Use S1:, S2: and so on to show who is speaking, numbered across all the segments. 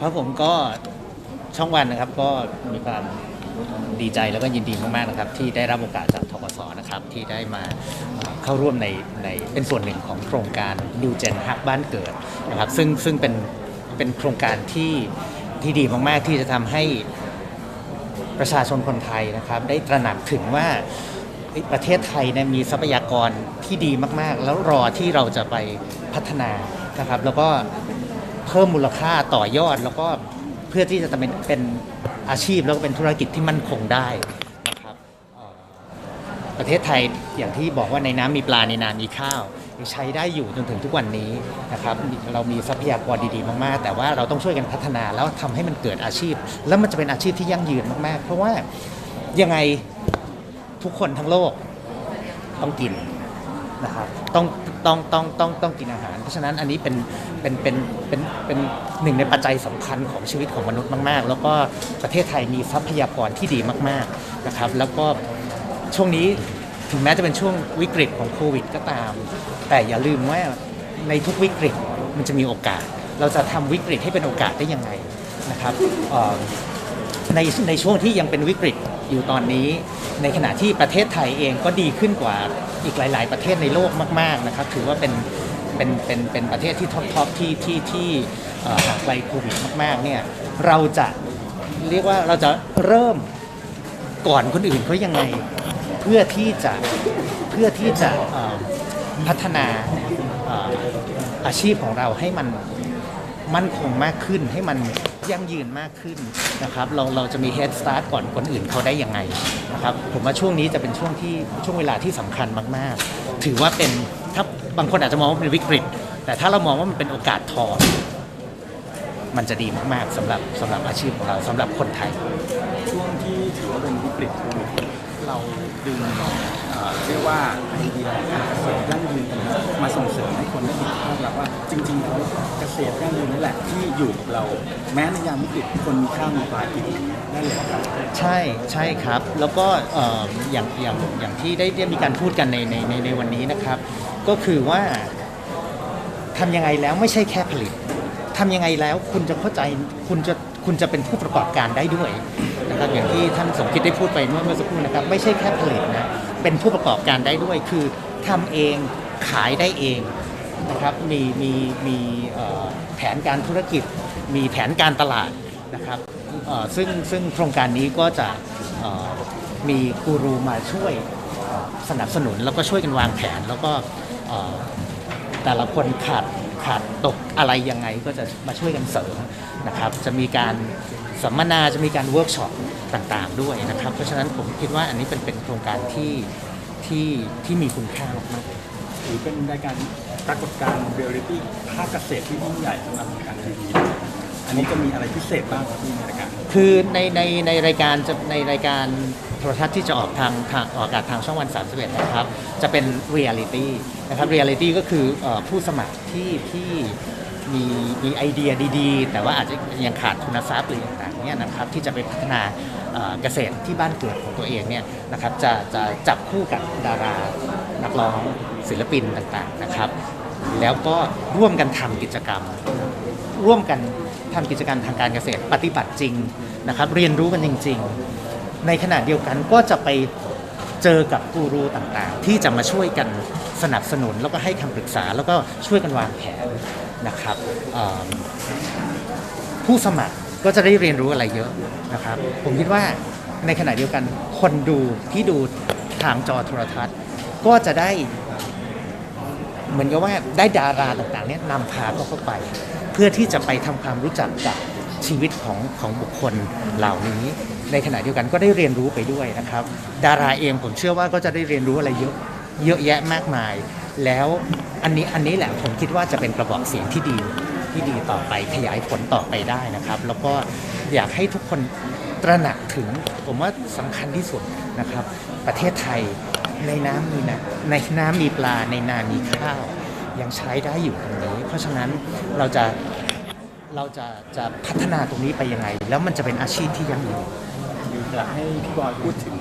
S1: ครับผมก็ช่องวันนะครับก็มีความดีใจแล้วก็ยินดีมากๆนะครับ ที่ได้รับโอกาสจากทกศนะครับที่ได้มาเข้าร่วมในในเป็นส่วนหนึ่งของโครงการดิวเจนฮักบ้านเกิดนะครับซึ่งซึ่งเป็นเป็นโครงการที่ที่ดีมากๆที่จะทำให้ ประชาชนคนไทยนะครับ ได้ตระหนักถึงว่าประเทศไทยเนี่ยมีทรัพยากรที่ดีมากๆ แล้วรอที่เราจะไปพัฒนานะครับ แล้วก็เพิ่มมูลค่าต่อยอด แล้วก็เพื่อที่จะเป็นเป็นอาชีพแล้วก็เป็นธุรกิจที่มั่นคงได้นะครับประเทศไทยอย่างที่บอกว่าในน้ำมีปลาในนามีข้าว ใช้ได้อยู่จนถึงทุกวันนี้นะครับเรามีทรัพยากรดีๆ มากๆ แต่ว่าเราต้องช่วยกันพัฒนาแล้วทำให้มันเกิดอาชีพ แล้วมันจะเป็นอาชีพที่ยั่งยืนมากๆ เพราะว่ายังไงทุกคนทั้งโลกต้องกินนะครับต้องต้องต้องต้องต้องกินอาหาร เพราะฉะนั้นอันนี้เป็นเป็นเป็นเป็นเป็นหนึ่งในปัจจัยสำคัญของชีวิตของมนุษย์มาก ๆ แล้วก็ประเทศไทยมีทรัพยากรที่ดีมาก ๆนะครับ แล้วก็ช่วงนี้ ถึงแม้จะเป็นช่วงวิกฤตของโควิดก็ตาม แต่อย่าลืมว่าในทุกวิกฤตมันจะมีโอกาส เราจะทำวิกฤตให้เป็นโอกาสได้ยังไงนะครับในในช่วงที่ยังเป็นวิกฤตอยู่ตอนนี้ ในขณะที่ประเทศไทยเองก็ดีขึ้นกว่าอีกหลาย ๆ ประเทศในโลกมาก ๆนะครับ ถือว่าเป็นเป็นเป็นเป็นประเทศที่ท็อปทอปที่ที่ที่ห่างไกลโควิดมาก ๆ เนี่ยเราจะเรียกว่าเราจะเริ่มก่อนคนอื่นเขายังไง เพื่อที่จะเพื่อที่จะพัฒนาอาชีพของเราให้มันมั่นคงมากขึ้นให้มันยั่งยืนมากขึ้นนะครับ เราเราจะมี head start ก่อนคนอื่นเขาได้ยังไงนะครับผมว่าช่วงนี้จะเป็นช่วงที่ช่วงเวลาที่สำคัญมาก ๆ ถือว่าเป็นถ้าบางคนอาจจะมองว่าเป็นวิกฤต แต่ถ้าเรามองว่ามันเป็นโอกาสทองมันจะดีมาก ๆสำหรับสำหรับอาชีพของเราสำหรับคนไทย
S2: ช่วงที่ถือว่าเป็นวิกฤตโควิด เราดึงเรียกว่าไอเดียการเกษตรยั่งยืนตรงนี้มาส่งเสริมให้คนได้เห็นภาพแล้วว่า จริงๆแล้วเกษตรยั่งยืนนั่นแหละที่อยู่กับเรา แม้ในยามวิกฤตคนมีข้าวมีปลากินได้เลยครับ
S1: ใช่ใช่ครับ แล้วก็เอ่ออย่างอย่างอย่างที่ได้ได้มีการพูดกันในในในในวันนี้นะครับ ก็คือว่าทำยังไงแล้วไม่ใช่แค่ผลิตทำยังไงแล้วคุณจะเข้าใจคุณจะ คุณจะเป็นผู้ประกอบการได้ด้วยนะครับอย่างที่ท่านสมคิดได้พูดไปเมื่อเมื่อสักครู่นะครับไม่ใช่แค่ผลิตนะเป็นผู้ประกอบการได้ด้วย คือทำเองขายได้เองนะครับมีมีมีแผนการธุรกิจ มีแผนการตลาดนะครับซึ่งซึ่งโครงการนี้ก็จะมีกูรูมาช่วยสนับสนุนแล้วก็ช่วยกันวางแผนแล้วก็แต่ละคนขาด ขาดตกอะไรยังไงก็จะมาช่วยกันเสริมนะครับ จะมีการสัมมนาจะมีการเวิร์กช็อปต่างๆด้วยนะครับ เพราะฉะนั้นผมคิดว่าอันนี้เป็นเป็นโครงการที่ที่ที่มีคุณค่ามากๆ
S2: ถือเป็นรายการปรากฏการณ์เรียลลิตี้ภาคเกษตรที่ยิ่งใหญ่สำหรับรายการทีวีอันนี้จะมีอะไรพิเศษบ้างครับที่ในรายการ
S1: คือในในในรายการจะในรายการโทรทัศน์ที่จะออกทางทางออกอากาศทางช่องวัน 31 นะครับ จะเป็นเรียลิตี้ นะครับเรียลิตี้ก็คืออผู้สมัครที่ที่มีมีไอเดียดีๆ แต่ว่าอาจจะยังขาดทุนทรัพย์หรือต่างๆเนี่ยนะครับที่จะไปพัฒนาเกษตรที่บ้านเกิดของตัวเองเนี่ยนะครับจะจะจับคู่กับดารานักร้องศิลปินต่างๆนะครับ แล้วก็ร่วมกันทำกิจกรรม ร่วมกันทำกิจกรรมทางการเกษตรปฏิบัติจริงนะครับ เรียนรู้กันจริง ๆ ในขณะเดียวกันก็จะไปเจอกับกูรูต่างๆ ที่จะมาช่วยกัน สนับสนุนแล้วก็ให้คำปรึกษาแล้วก็ช่วยกันวางแผนนะครับผู้สมัครก็จะได้เรียนรู้อะไรเยอะนะครับ ผมคิดว่าในขณะเดียวกันคนดูที่ดูทางจอโทรทัศน์ ก็จะได้ เหมือนกับว่าได้ดาราต่างๆเนี่ยนำพาเขาเข้าไป เพื่อที่จะไปทำความรู้จักกับชีวิตของของบุคคลเหล่านี้ ในขณะเดียวกันก็ได้เรียนรู้ไปด้วยนะครับ ดาราเองผมเชื่อว่าก็จะได้เรียนรู้อะไรเยอะ เยอะแยะมากมาย แล้วอันนี้อันนี้แหละผมคิดว่าจะเป็นกระบอกเสียงที่ดีที่ดีต่อไปขยายผลต่อไปได้นะครับ แล้วก็อยากให้ทุกคนตระหนักถึงผมว่าสำคัญที่สุดนะครับ ประเทศไทยในน้ำมีนะในน้ำมีปลาในนามีข้าว ยังใช้ได้อยู่ตรงนี้ เพราะฉะนั้นเราจะเราจะจะพัฒนาตรงนี้ไปยังไง แล้วมันจะเป็นอาชีพที่ยั่งยืน
S2: อยากให้พี่บอยพูดถึง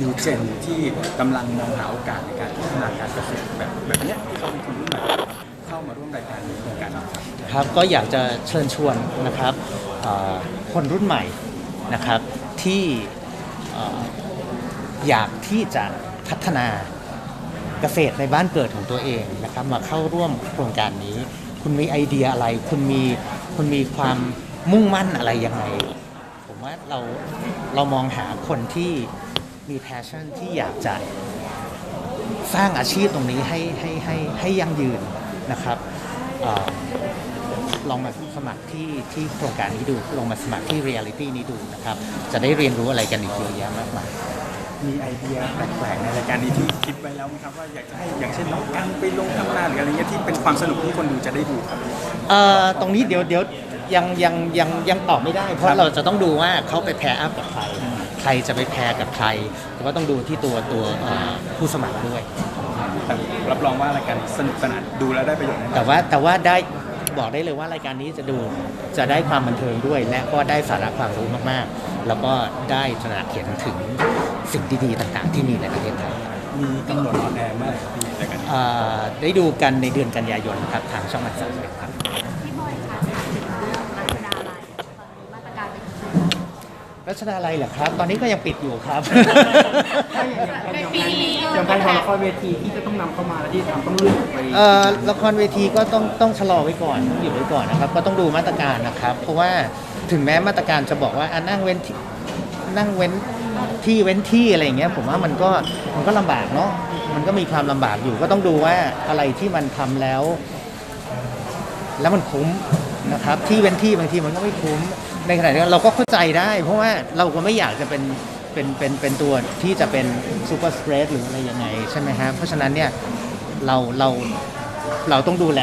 S2: นิวเจนที่กำลังมองหาโอกาสในการพัฒนาการเกษตรแบบแบบเนี้ยที่เขาเป็นคนรุ่นใหม่เข้ามาร่วมรายการนี้โครงการนี้ครับ
S1: ครับก็อยากจะเชิญชวนนะครับคนรุ่นใหม่นะครับที่อยากที่จะพัฒนาเกษตรในบ้านเกิดของตัวเองนะครับมาเข้าร่วมโครงการนี้ คุณมีไอเดียอะไร คุณมีคุณมีความมุ่งมั่นอะไรยังไง ผมว่าเราเรามองหาคนที่มี passion ที่อยากจะสร้างอาชีพตรงนี้ให้ให้ให้ให้ยั่งยืนนะครับเออลองมาสมัครที่ที่โครงการนี้ดู ลองมาสมัครที่เรียลิตี้นี้ดูนะครับ จะได้เรียนรู้อะไรกันอีกเยอะแยะมากมาย
S2: มีไอเดียแปลกๆในรายการนี้ที่คิดไว้แล้วไหมครับว่าอยากจะให้อย่างเช่นน้องกันไปลงทำนาหรืออะไรเงี้ยที่เป็นความสนุกที่คนดูจะได้ดูครับ
S1: เอ่อตรงนี้เดี๋ยวเดี๋ยว ยังยังยังยังตอบไม่ได้ เพ
S2: ครั
S1: ราะ
S2: บ
S1: เราจะต้องดูว่าเขาไปแพร์อัพกับใคร ใครจะไปแพร์กับใคร แต่ว่าต้องดูที่ตัวตัวเอ่อผู้สมัครด้วย
S2: แต่รับรองว่ารายการสนุกสนานดูแล้วได้ประโยชน์แน่นอน
S1: แต่ว่าแต่ว่าได้บอกได้เลยว่ารายการนี้จะดูจะได้ความบันเทิงด้วย และก็ได้สาระความรู้มากๆ แล้วก็ได้ตระหนักเห็นถึงสิ่งดีๆต่างๆ ที่มีในประเทศไทย
S2: มีกำหนดออนแอร์เมื่อไหร่ครับพี่รายการนี้
S1: เอ่อได้ดูกันในเดือนกันยายนครับทางช่องวันสามสิบครับ
S3: รั
S1: ชดาลัยเหรอครับ ตอนนี้ก็ยังปิดอยู่ครับ
S3: ในปีนี้
S4: อย่างการทำละครเวทีที่จะต้องนำเข้ามาแล้วที่ทำต้องเลื่อนออกไป
S1: เอ่อละครเวทีก็ต้องต้องชะลอไว้ก่อนต้องหยุดไว้ก่อนนะครับ ก็ต้องดูมาตรการนะครับ เพราะว่าถึงแม้มาตรการจะบอกว่าอะนั่งเว้นที่นั่งเว้นที่เว้นที่อะไรอย่างเงี้ย ผมว่ามันก็มันก็ลำบากเนาะมันก็มีความลำบากอยู่ ก็ต้องดูว่าอะไรที่มันทำแล้ว แล้วมันคุ้มนะครับ ที่เว้นที่บางทีมันก็ไม่คุ้ม ในขณะเดียวกันเราก็เข้าใจได้ เพราะว่าเราก็ไม่อยากจะเป็นเป็นเป็นเป็นตัวที่จะเป็นซูเปอร์สเปรดหรืออะไรยังไงใช่ไหมฮะเพราะฉะนั้นเนี่ยเราเราเราต้องดูแล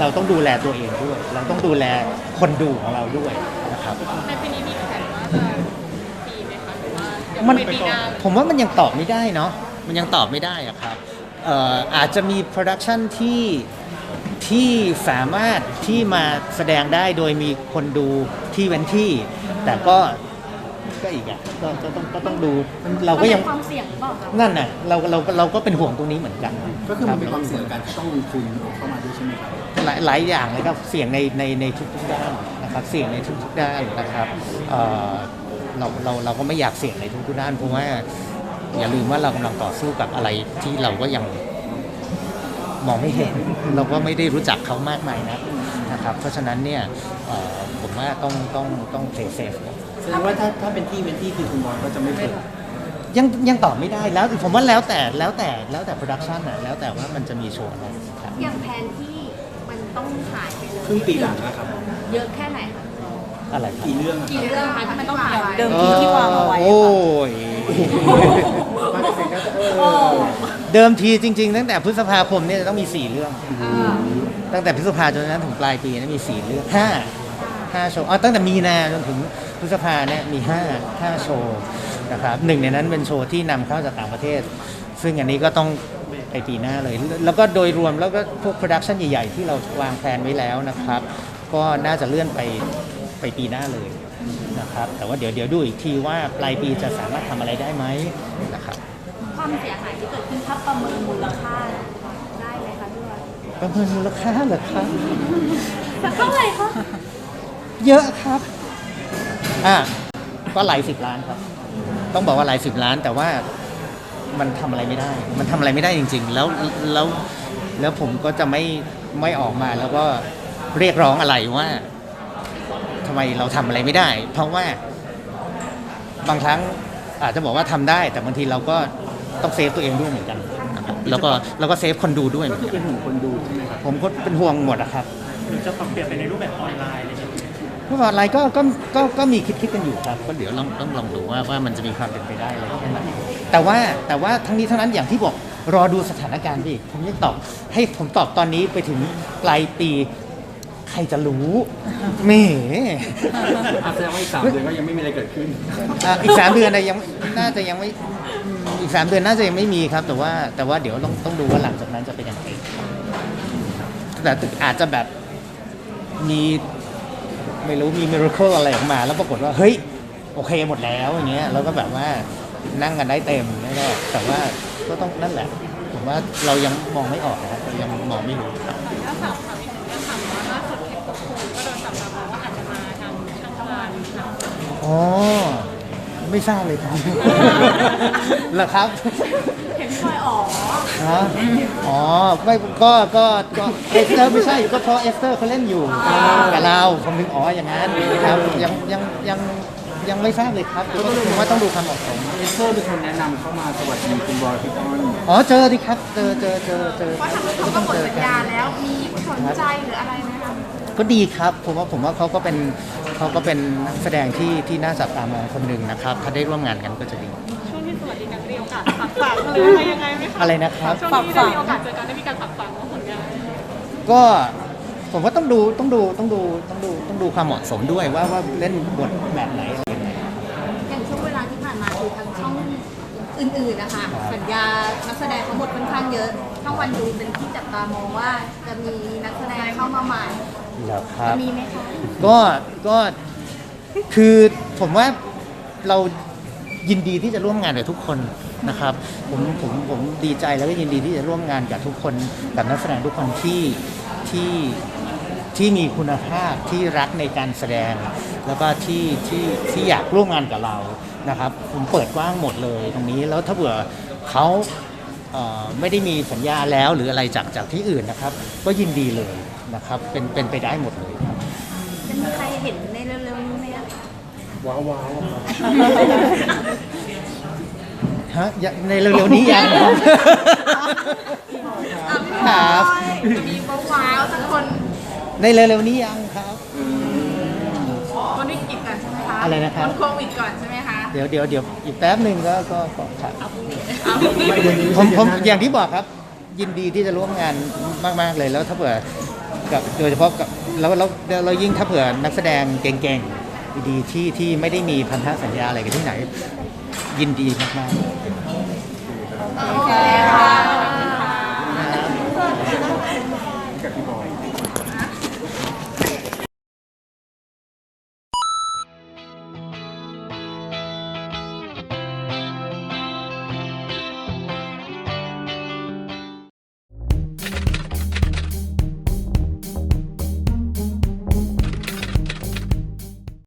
S1: เราต้องดูแลตัวเองด้วย เราต้องดูแลคนดูของเราด้วยนะครับ
S3: ในปีนี้มีแผนว่าจะปีไหมคะหรือว่าเดี๋ยว
S1: มัน
S3: ไปปีหน้า
S1: ผมว่ามันยังตอบไม่ได้เนาะมันยังตอบไม่ได้อะครับเอ่ออาจจะมีโปรดักชันที่ ที่สามารถที่มาแสดงได้โดยมีคนดูที่เว้นที่ แต่ก็ก็อีกอะก็ก็ต้องก็ต้องดูเราก็ยัง
S3: มันเป็นความเสี่ยงหรือเปล่าคะ
S1: นั่นน่ะเราเราเราก็เป็นห่วงตรงนี้เหมือนกัน
S4: ก็คือมันเป็นความเสี่ยงการที่ต้องลงทุนเข้ามาด้วยใช่ไหมครับ
S1: หลายหลายอย่างเลยครับเสี่ยงในในในทุกๆด้านนะครับเสี่ยงในทุกๆด้านนะครับเอ่อเราเราเราก็ไม่อยากเสี่ยงในทุกๆด้านเพราะว่าอย่าลืมว่าเรากำลังต่อสู้กับอะไรที่เราก็ยัง มองไม่เห็น เราก็ไม่ได้รู้จักเขามากมายนะนะครับ เพราะฉะนั้นเนี่ยเอ่อผมว่าต้องต้องต้องเซฟเซฟ
S4: แสดงว่าถ้าถ้าเป็นที่เว้นที่คือคุณบอยก็จะไม่เปิด
S1: ยังยังตอบไม่ได้แล้วผมว่าแล้วแต่แล้วแต่แล้วแต่โปรดักชันอะแล้วแต่ว่ามันจะมีโชว์อะไรครับ
S3: อย่างแผนที่มันต้องหายไปเลย
S4: ครึ่งปีหลังนะครับ
S3: เยอะแค่ไหนคะ
S1: อะไรครับ
S4: กี่เรื่องอะ
S3: กี่เรื่องคะที่มันต้องหายไป
S5: เดิมทีที่วางเอาไว้
S1: โอ้ยเดิมทีจริง ๆ ตั้งแต่พฤษภาคมเนี่ยจะต้องมี 4 เรื่อง ตั้งแต่พฤษภาจนถึงปลายปีเนยมี 4 เรื่อง5 5โชว์อ๋อตั้งแต่มีนาจนถึงพฤษภาเนี่ยมี 5 5 โชว์นะครับหนึ่งในนั้นเป็นโชว์ที่นำเข้าจากต่างประเทศ ซึ่งอันนี้ก็ต้องไปปีหน้าเลย แล้วก็โดยรวมแล้วก็พวกโปรดักชันใหญ่ ๆ ที่เราวางแผนไว้แล้วนะครับ ก็น่าจะเลื่อนไปไปปีหน้าเลยนะครับ แต่ว่าเดี๋ยวเดี๋ยวดูอีกทีว่าปลายปีจะสามารถทำอะไรได้ไหมนะครับ
S3: ความเสียหายที่เกิดขึ้นถ้าประเมินมูลค่าได้ไหมคะพี่บอย
S1: ประเมินมูลค่าเหรอครับ
S3: สักเท่าไหร่คะ
S1: เยอะครับอะก็หลายสิบล้านครับ ต้องบอกว่าหลายสิบล้านแต่ว่ามันทำอะไรไม่ได้ มันทำอะไรไม่ได้จริง ๆ แล้วแล้วแล้วผมก็จะไม่ไม่ออกมาแล้วก็เรียกร้องอะไรว่าทำไมเราทำอะไรไม่ได้ เพราะว่าบางครั้งอาจจะบอกว่าทำได้ แต่บางทีเราก็ ต้องเซฟตัวเองด้วยเหมือนกันนะครับแล้วก็แล้วก็เซฟคนดูด้วยเห
S4: ก็
S1: มือน
S4: คือ
S1: กั
S4: เป็นนห่วงคนดูใช่ไหมครับ
S1: ผมก็เป็นห่วงหมดอะครับ
S6: จะปรับเปลี่ยนไปในรูปแบบออนไลน์อะไรอย่างเงี้ย
S1: ผู้ออนไลน์ก็ก็ก็ก็มีคิดคิดกันอยู่ครับ ก็เดี๋ยวลองต้องลองดูว่าว่ามันจะมีความเป็นไปได้อะไรแค่ไหนแต่ว่าแต่ว่าทั้งนี้ทั้งนั้นอย่างที่บอกรอดูสถานการณ์ดิผมยังตอบให้ผมตอบตอนนี้ไปถึงปลายปีใครจะรู้แหม่
S4: อะแสดงว่าอีกสามเดือนก็ยังไม่มีอะไรเกิดขึ้น
S1: อะอีกสามเดือนนะยังน่าจะยังไม่อืม อีกสามเดือนน่าจะยังไม่มีครับ แต่ว่าแต่ว่าเดี๋ยวต้องต้องดูว่าหลังจากนั้นจะเป็นยังไงแต่อาจจะแบบมีไม่รู้มีมิราเคิลอะไรออกมา แล้วปรากฏว่าเฮ้ยโอเคหมดแล้วอย่างเงี้ยแล้วก็แบบว่านั่งกันได้เต็มแล้วก็แต่ว่าก็ต้องนั่นแหละ ผมว่าเรายังมองไม่ออกนะครับเรายังมองไม่รู้
S5: ถ้าสอบถามอีกหนึ่งเรื่องค่ะว่าล่าสุดเห็นกับครูก็โดนจับตามองว่าอาจจะมาทางช่างวานค่ะ
S1: อ๋อ ไม่ทราบเลยครับ เหรอครับ
S5: เห็นพี่บอยอ๋อ
S1: ฮะอ๋อไม่ก็ก็ก็เอสเตอร์ไม่ใช่ก็เพราะเอสเตอร์เขาเล่นอยู่กับเราผมถึงอ๋ออย่างนั้นครับยังยังยังยังไม่ทราบเลยครับผมว่าต้องดูความเหมาะสม
S2: เอสเตอร์เป็นคนแนะนำเข้ามาสวัสดีคุณบอยพี่อ้อน
S1: อ๋อเจอดิครับ เจอเจอเจอเจอ
S3: เพราะทางนู้นเขาก็หมดสัญญาแล้วมีสนใจหรืออะไรไหมคะ
S1: ก็ดีครับผมว่าผมว่าเขาก็เป็น เขาก็เป็นนักแสดงที่ที่น่าจับตามองคนหนึ่งนะครับ ถ้าได้ร่วมงานกันก็จะดี
S5: ช่วงที่สวัสดีกันมีโอกาสฝากฝังหรืออะไรยังไงไหมคะ
S1: อะไรนะครับ
S5: ช่วงที่ได้มีโอกาสเจอกันได้มีการฝากฝังว่าผลงาน
S1: ก็ผมว่าต้องดูต้องดูต้องดูต้องดูต้องดูความเหมาะสมด้วยว่าว่าเล่นบทแบบไหนอะไรยังไง
S3: อย่างช่วงเวลาที่ผ่านมาคือทางช่องอื่นๆนะคะ
S1: ครับ
S3: สัญญานักแสดงเขาหมดค่อนข้างเยอะช่องวันดูเป็นที่จับตามองว่าจะมีนักแสดงเข้ามาใหม่
S1: เหรอครับ
S3: มีไหมคะ
S1: ก็ก็คือผมว่าเรายินดีที่จะร่วมงานกับทุกคนนะครับผมผมผมดีใจแล้วก็ยินดีที่จะร่วมงานกับทุกคนกับนักแสดงทุกคนที่ที่ที่มีคุณภาพที่รักในการแสดง แล้วก็ที่ที่ที่อยากร่วมงานกับเรานะครับ ผมเปิดกว้างหมดเลยตรงนี้แล้วถ้าเผื่อเขาเอ่อไม่ได้มีสัญญาแล้วหรืออะไรจากจากที่อื่นนะครับ ก็ยินดีเลย นะครับ เป็นเป็นไปได้หมดเลยครับ
S3: จะมีใครเห็นในเร็วๆนี้ไหมคะ
S2: ว้าวว้าว
S1: ฮะยังในเร็วๆนี้ยังครับ
S3: อะพี่
S1: ครับ
S3: บอยจะมีว้าวๆสักคน
S1: ในเร็วๆนี้ยังครับ
S3: คนวิกฤตก่อนใช่ไหมคะ
S1: อะไรนะครับ
S3: นโควิดก่อนใช่ไหมคะ
S1: เดี๋ยวเดี๋ยวเดี๋ยวอีกแป๊บหนึ่งก็ก็ก็ครับ
S3: เอา
S1: ผมผมอย่างที่บอกครับ ยินดีที่จะร่วมงานมาก ๆเลยแล้วถ้าเผื่อ กับโดยเฉพาะกับแล้วแล้วเรายิ่งถ้าเผื่อนักแสดงเก่งๆดีที่ที่ไม่ได้มีพันธสัญญาอะไรกันที่ไหน ยินดีมากๆ